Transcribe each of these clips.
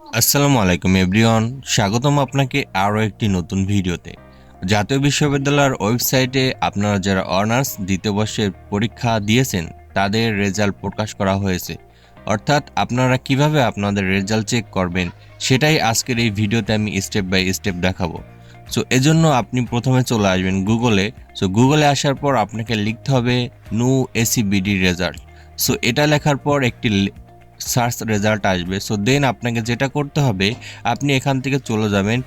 আসসালামু আলাইকুম, এভরিওয়ান। স্বাগতম আপনাকে আরও একটি নতুন ভিডিওতে। জাতীয় বিশ্ববিদ্যালয়ের ওয়েবসাইটে আপনারা যারা অনার্স, দ্বিতীয় বর্ষের পরীক্ষা দিয়েছেন, তাদের রেজাল্ট প্রকাশ করা হয়েছে। অর্থাৎ আপনারা কীভাবে আপনাদের রেজাল্ট চেক করবেন, সেটাই আজকের এই ভিডিওতে আমি স্টেপ বাই স্টেপ দেখাবো। সো, এজন্য আপনি প্রথমে চলে আসবেন গুগলে। সো, গুগলে আসার পর আপনাকে লিখতে হবে নো এসিবিডি রেজাল্ট। সো, এটা লেখার পর একটি সার্চ রেজাল্ট আসবে। সো দেন আপনাকে যেটা করতে হবে, আপনি এখান থেকে চলে যাবেন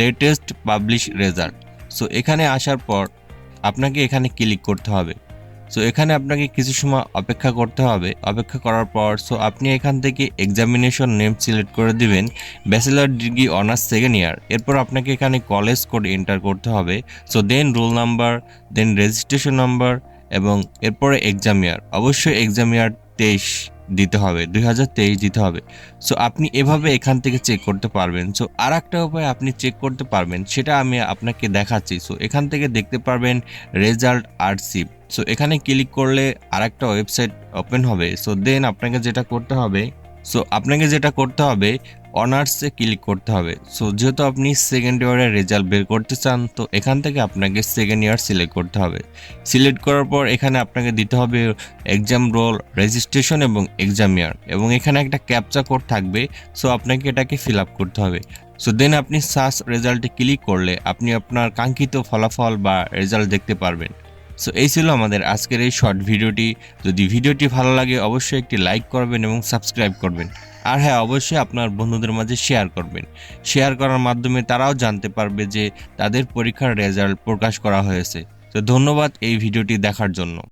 লেটেস্ট পাবলিশ রেজাল্ট সো এখানে আসার পর আপনাকে এখানে ক্লিক করতে হবে। সো এখানে আপনাকে কিছু সময় অপেক্ষা করতে হবে। অপেক্ষা করার পর সো আপনি এখান থেকে এক্সামিনেশন নেম সিলেক্ট করে দিবেন bachelor degree honours second year এরপর আপনাকে এখানে কলেজ কোড এন্টার করতে হবে। So then roll number then registration number এবং এরপরে এক্সাম ইয়ার অবশ্যই এক্সাম ইয়ার তেইশ দিতে হবে, দুই হাজার তেইশ দিতে হবে। সো আপনি এভাবে এখান থেকে চেক করতে পারবেন। সো আর একটা উপায় আপনি চেক করতে পারবেন, সেটা আমি আপনাকে দেখাচ্ছি। সো এখান থেকে দেখতে পারবেন রেজাল্ট আর্টশিপ সো এখানে ক্লিক করলে আর একটা ওয়েবসাইট ওপেন হবে। সো দেন আপনাকে যেটা করতে হবে সো আপনাকে যেটা করতে হবে অনার্সে ক্লিক করতে হবে। সো যেহেতু আপনি সেকেন্ড ইয়ারের রেজাল্ট বের করতে চান, তো এখান থেকে আপনাকে সেকেন্ড ইয়ার সিলেক্ট করতে হবে। সিলেক্ট করার পর এখানে আপনাকে দিতে হবে এক্সাম রোল রেজিস্ট্রেশন এবং এক্সাম ইয়ার এবং এখানে একটা ক্যাপচা কোড থাকবে সো আপনাকে এটাকে ফিল আপ করতে হবে। সো দেন আপনি সার্চ রেজাল্টে ক্লিক করলে আপনি আপনার কাঙ্ক্ষিত ফলাফল বা রেজাল্ট দেখতে পারবেন। সো এই ছিল আমাদের আজকের এই শর্ট ভিডিওটি যদি ভিডিওটি ভালো লাগে, অবশ্যই একটি লাইক করবেন এবং সাবস্ক্রাইব করবেন। আর হ্যাঁ অবশ্যই আপনার বন্ধুদের মাঝে শেয়ার করবেন। শেয়ার করার মাধ্যমে তারাও জানতে পারবে যে তাদের পরীক্ষার রেজাল্ট প্রকাশ করা হয়েছে। তো ধন্যবাদ এই ভিডিওটি দেখার জন্য।